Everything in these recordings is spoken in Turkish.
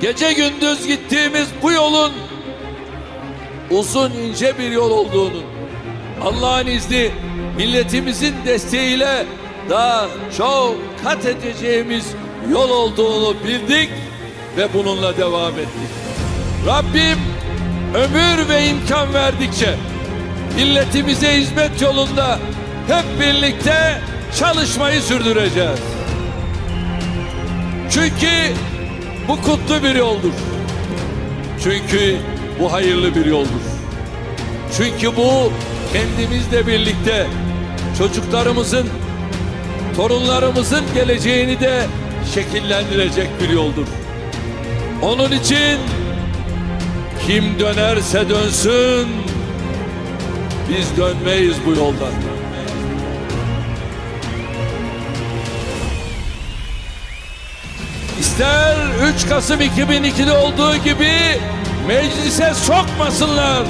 gece gündüz gittiğimiz bu yolun uzun ince bir yol olduğunu, Allah'ın izni milletimizin desteğiyle daha çok kat edeceğimiz yol olduğunu bildik ve bununla devam ettik. Rabbim ömür ve imkan verdikçe milletimize hizmet yolunda hep birlikte çalışmayı sürdüreceğiz. Çünkü bu kutlu bir yoldur. Çünkü bu hayırlı bir yoldur. Çünkü bu kendimizle birlikte çocuklarımızın, torunlarımızın geleceğini de şekillendirecek bir yoldur. Onun için kim dönerse dönsün biz dönmeyiz bu yoldan. İster 3 Kasım 2002'de olduğu gibi meclise sokmasınlar.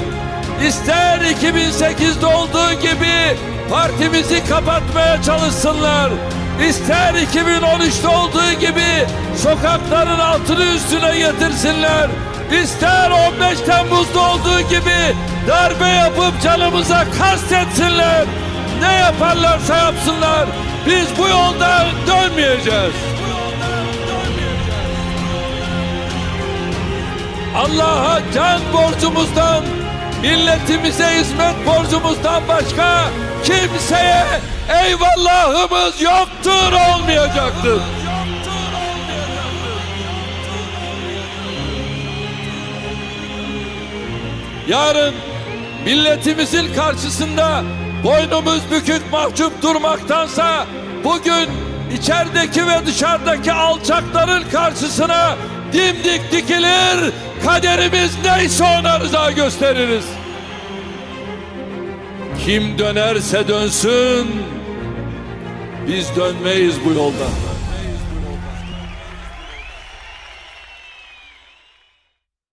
İster 2008'de olduğu gibi partimizi kapatmaya çalışsınlar. İster 2013'te olduğu gibi sokakların altını üstüne getirsinler. İster 15 Temmuz'da olduğu gibi darbe yapıp canımıza kastetsinler. Ne yaparlarsa yapsınlar. Biz bu yoldan dönmeyeceğiz. Allah'a can borcumuzdan, milletimize hizmet borcumuzdan başka kimseye eyvallahımız yoktur, olmayacaktır. Yarın milletimizin karşısında boynumuz bükük mahcup durmaktansa bugün içerideki ve dışarıdaki alçakların karşısına dimdik dikilir, kaderimiz neyse ona rıza gösteririz. Kim dönerse dönsün, biz dönmeyiz bu yoldan.